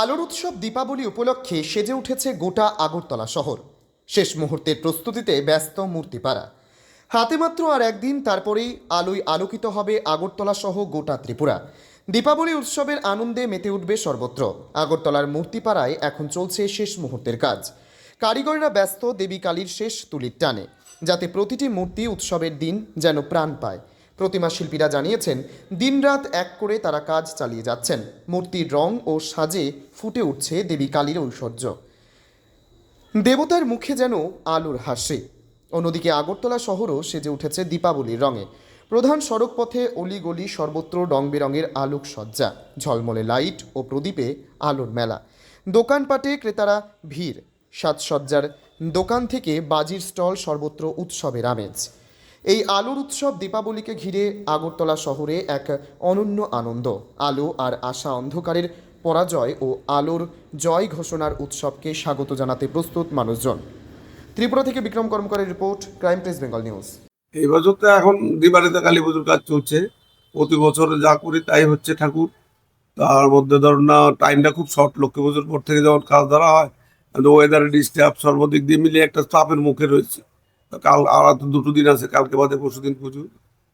আলোর উৎসব দীপাবলি উপলক্ষে সেজে উঠেছে গোটা আগরতলা শহর। শেষ মুহূর্তের প্রস্তুতিতে ব্যস্ত মূর্তিপাড়া। হাতে মাত্র আর একদিন তারপরেই আলোয় আলোকিত হবে আগরতলা সহ গোটা ত্রিপুরা। দীপাবলি উৎসবের আনন্দে মেতে উঠবে সর্বত্র। আগরতলার মূর্তিপাড়ায় এখন চলছে শেষ মুহূর্তের কাজ। কারিগররা ব্যস্ত, দেবী কালীর শেষ তুলির টানে, যাতে প্রতিটি মূর্তি উৎসবের দিন যেন প্রাণ পায়। প্রতিমা শিল্পীরা জানিয়েছেন, দিনরাত এক করে তারা কাজ চালিয়ে যাচ্ছেন। মূর্তির রং ও সাজে ফুটে উঠছে দেবী কালীর ঐশ্বর্য। দেবতার মুখে যেন আলোর হাসি। অন্যদিকে আগরতলা শহরও সেজে উঠেছে দীপাবলির রঙে। প্রধান সড়কপথে অলিগলি, সর্বত্র রং বেরঙের আলোক সজ্জা ঝলমলে লাইট ও প্রদীপে আলোর মেলা। দোকানপাটে ক্রেতারা ভিড়। সাজসজ্জার দোকান থেকে বাজির স্টল সর্বত্র উৎসবের আমেজ। এই আলোর উৎসব দীপাবলিকে ঘিরে আগরতলা শহরে এক অনন্য আনন্দ। আলো আর আশা অন্ধকারের পরাজয় ও আলোর জয় ঘোষণার উৎসবকে স্বাগত জানাতে প্রস্তুত মানুষজন। ত্রিপুরা থেকে Bikram কর্মকারের report, crime press Bengal news. এই বছর তো এখন দিবালিতে কালী পুজোর কাজ চলছে। প্রতি বছর যা করি তাই হচ্ছে ঠাকুর। তার মধ্যে ধরুন না টাইমটা খুব শর্ট লক্ষ্মী পুজোর পর থেকে যখন কাজ ধরা হয় ওয়েদারের ডিস্টার্ব সর্বদিক দিয়ে মিলিয়ে একটা চাপের মুখে রয়েছে। কাল আর দুটো দিন আছে কালকে বাদে পরশু দিন পুজো।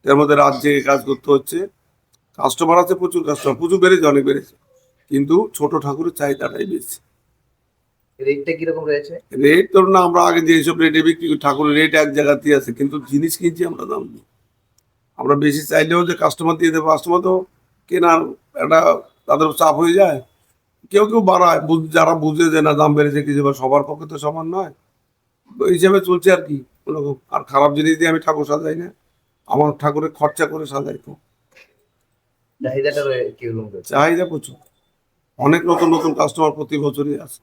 এর মধ্যে রাত জেগে কাজ করতে হচ্ছে। কাস্টমার আছে প্রচুর কাস্টমার পুজো বেড়েছে অনেক বেড়েছে। কিন্তু ছোট ঠাকুরের চাহিদাটাই বেশি। রেটটা কীরকম রয়েছে? রেট ধরুন না আমরা আগে যেসব রেটে বিক্রি করি ঠাকুরের রেট এক জায়গাতেই আছে কিন্তু জিনিস কিনছি আমরা দাম দিই আমরা বেশি চাইলেও যে কাস্টমার দিয়ে দেবো কাস্টমার তো কেনার একটা তাদের চাপ হয়ে যায়। কেউ কেউ বাড়ায় বুঝ- যারা বুঝে যে না দাম বেড়েছে কিছু সবার পক্ষে তো সমান নয়। হিসেবে চলছে আর কি। ওরকম আর খারাপ জিনিস দিয়ে আমি ঠাকুর সাজাই না। আমার ঠাকুরের খরচা করে সাজাই তো। চাহিদাটা চাহিদা প্রচুর। অনেক নতুন নতুন কাস্টমার প্রতি বছরই আসে।